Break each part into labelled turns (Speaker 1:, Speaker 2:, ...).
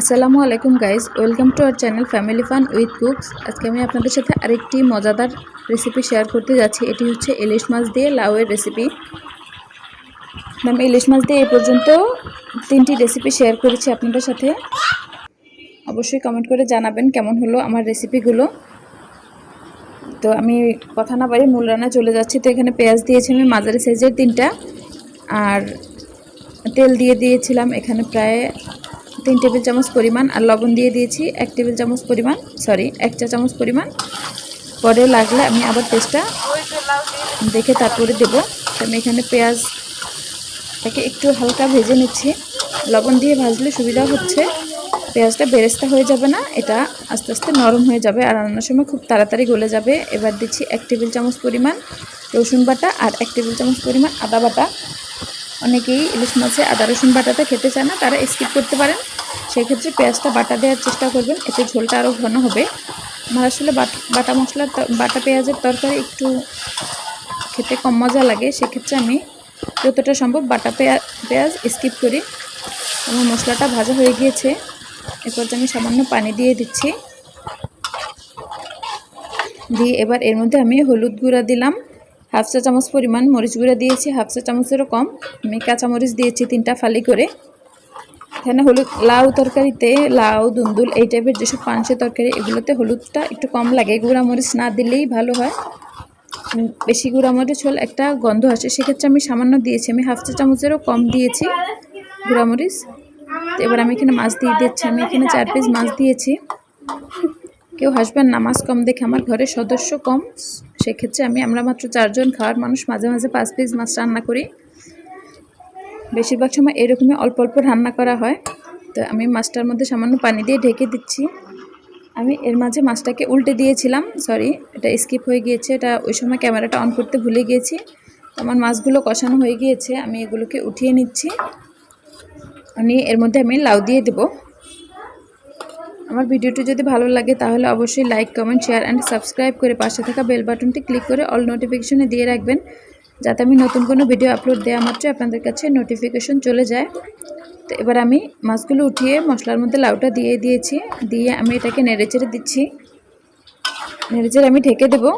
Speaker 1: আসসালামু আলাইকুম guys welcome to our channel family fun with cooks আজকে আমি আপনাদের সাথে আরেকটি মজাদার রেসিপি শেয়ার করতে যাচ্ছি। এটি হচ্ছে ইলিশ মাছ দিয়ে লাউয়ের রেসিপি আমি ইলিশ মাছ দিয়ে এ পর্যন্ত তিনটি রেসিপি শেয়ার করেছি আপনাদের সাথে। অবশ্যই কমেন্ট করে জানাবেন কেমন হলো আমার রেসিপিগুলো তো আমি কথা না বাড়ি মূল রান্না চলে যাচ্ছি। তো এখানে পেঁয়াজ দিয়েছি আমি মাঝারি সাইজের তিনটা। আর তেল দিয়ে দিয়েছিলাম এখানে প্রায় তিন টেবিল চামচ পরিমাণ আর লবণ দিয়ে দিয়েছি এক টেবিল চামচ পরিমাণ সরি এক চা চামচ পরিমাণ। পরে লাগলে আমি আবার পেস্টটা দেখে তারপরে দেবো। আমি এখানে পেঁয়াজটাকে একটু হালকা ভেজে নিচ্ছি। লবণ দিয়ে ভাজলে সুবিধা হচ্ছে। পেঁয়াজটা বেরেস্তা হয়ে যাবে না, এটা আস্তে আস্তে নরম হয়ে যাবে আর রান্নার সময় খুব তাড়াতাড়ি গলে যাবে। এবার দিচ্ছি এক টেবিল চামচ পরিমাণ রসুন বাটা আর এক টেবিল চামচ পরিমাণ আদা বাটা। অনেকেই ইলিশ মাছে আদা রসুন বাটাটা খেতে চায় না, তারা স্কিপ করতে পারেন। সেক্ষেত্রে পেঁয়াজটা বাটা দেওয়ার চেষ্টা করবেন, এতে ঝোলটা আরও ঘন হবে। আমার আসলে বাটা মশলার বাটা পেঁয়াজের তরকারি একটু খেতে কম মজা লাগে, সেক্ষেত্রে আমি যতটা সম্ভব বাটা পেঁয়াজ স্কিপ করি। আমার মশলাটা ভাজা হয়ে গিয়েছে, এরপর আমি সামান্য পানি দিয়ে দিচ্ছি। দিয়ে এবার এর মধ্যে আমি হলুদ গুঁড়া দিলাম। হাফ চা চামচ পরিমাণ মরিচ গুঁড়া দিয়েছি, হাফ চা চামচেরও কম। আমি কাঁচামরিচ দিয়েছি তিনটা ফালি করে। এখানে হলুদ, লাউ তরকারিতে লাউ, দুন্দুল এই টাইপের যেসব পানসে তরকারি, এগুলোতে হলুদটা একটু কম লাগে। গুঁড়ামরিচ না দিলেই ভালো হয়। বেশি গুঁড়ামরিচ হল একটা গন্ধ আসে। সেক্ষেত্রে আমি সামান্য দিয়েছি। আমি হাফ চা চামচেরও কম দিয়েছি গুঁড়ামরিচ। তো এবার আমি এখানে মাছ দিয়ে দিচ্ছি। আমি এখানে চার পিস মাছ দিয়েছি। কেউ হাসবেন না, মাছ কম দেখে আমার ঘরের সদস্য কম। সেক্ষেত্রে আমি, আমরা মাত্র চারজন খাওয়ার মানুষ, মাঝে মাঝে পাঁচ পিস মাছ রান্না করি। বেশিরভাগ সময় এরকমই অল্প অল্প রান্না করা হয়। তো আমি মাছটার মধ্যে সামান্য পানি দিয়ে ঢেকে দিচ্ছি। আমি এর মাঝে মাছটাকে উল্টে দিয়েছিলাম সরি এটা স্কিপ হয়ে গিয়েছে, এটা ওই সময় ক্যামেরাটা অন করতে ভুলে গিয়েছি। আমার মাছগুলো কষানো হয়ে গিয়েছে, আমি এগুলোকে উঠিয়ে নিচ্ছি। আমি এর মধ্যে আমি লাউ দিয়ে দেবো। আমার ভিডিওটি যদি ভালো লাগে তাহলে অবশ্যই like comment share and subscribe করে পাশে থাকা বেল বাটনটি ক্লিক করে অল নোটিফিকেশনে দিয়ে রাখবেন, যাতে আমি নতুন কোনো ভিডিও আপলোড দেওয়া মাত্র আপনাদের কাছে নোটিফিকেশন চলে যায়। তো এবার আমি মাছগুলো উঠিয়ে মশলার মধ্যে লাউটা দিয়ে দিয়েছি, দিয়ে আমি এটাকে নেড়েচেড়ে দিচ্ছি। নেড়েচেড়ে আমি ঢেকে দেবো।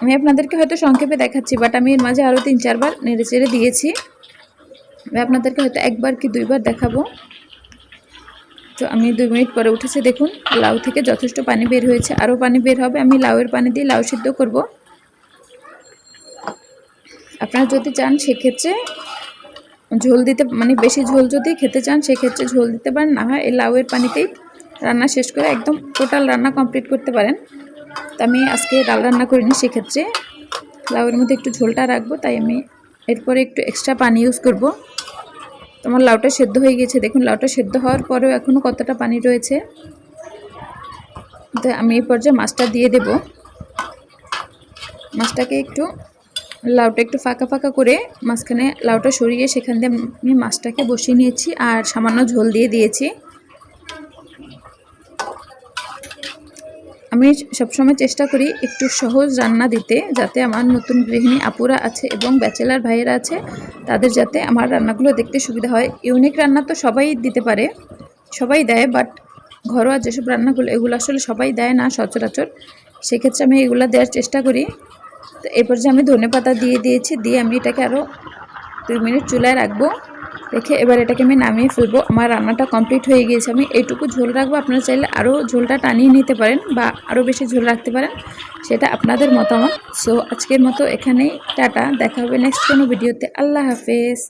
Speaker 1: আমি আপনাদেরকে হয়তো সংক্ষেপে দেখাচ্ছি বাট আমি এর মাঝে আরও তিন চারবার নেড়েচেড়ে দিয়েছি। আমি আপনাদেরকে হয়তো একবার কি দুইবার দেখাবো। তো আমি দুই মিনিট পরে উঠেছে, দেখুন। লাউ থেকে যথেষ্ট পানি বের হয়েছে। আরও পানি বের হবে। আমি লাউয়ের পানি দিয়ে লাউ সিদ্ধ করব। আপনারা যদি চান, সেক্ষেত্রে ঝোল দিতে মানে বেশি ঝোল যদি খেতে চান, সেক্ষেত্রে ঝোল দিতে পারেন। না হয় এই লাউয়ের পানিতেই রান্না শেষ করে একদম টোটাল রান্না কমপ্লিট করতে পারেন। তো আমি আজকে ডাল রান্না করিনি, সেক্ষেত্রে লাউয়ের মধ্যে একটু ঝোলটা রাখব। তাই আমি এরপরে একটু এক্সট্রা পানি ইউজ করব। তোমার লাউটা সেদ্ধ হয়ে গেছে। দেখুন, লাউটা সেদ্ধ হওয়ার পরেও এখনও কতটা পানি রয়েছে। তো আমি এই পর্যায়ে মাছটা দিয়ে দেব। মাছটাকে একটু, লাউটা একটু ফাঁকা ফাঁকা করে মাঝখানে লাউটা সরিয়ে সেখান দিয়ে আমি মাছটাকে বসিয়ে নিয়েছি আর সামান্য ঝোল দিয়ে দিয়েছি। আমি সবসময় চেষ্টা করি একটু সহজ রান্না দিতে, যাতে আমার নতুন গৃহিণী আপুরা আছে এবং ব্যাচেলার ভাইয়েরা আছে, তাদের যাতে আমার রান্নাগুলো দেখতে সুবিধা হয়। ইউনিক রান্না তো সবাই দিতে পারে, সবাই দেয়, বাট ঘরোয়া যেসব রান্নাগুলো, এগুলো আসলে সবাই দেয় না সচরাচর। সেক্ষেত্রে আমি এগুলো দেওয়ার চেষ্টা করি। তো এরপর যে আমি ধনে পাতা দিয়ে দিয়েছি, দিয়ে আমি এটাকে আরও দুই মিনিট চুলায় রাখব। রেখে এবার এটাকে আমি নামিয়ে ফেলব। আমার রান্নাটা কমপ্লিট হয়ে গিয়েছে। আমি এইটুকু ঝোল রাখব। আপনারা চাইলে আরও ঝোলটা টানিয়ে নিতে পারেন বা আরও বেশি ঝোল রাখতে পারেন। সেটা আপনাদের মতামত। সো আজকের মতো এখানেই। টাটা। দেখা হবে নেক্সট কোনো ভিডিওতে আল্লাহ হাফেজ।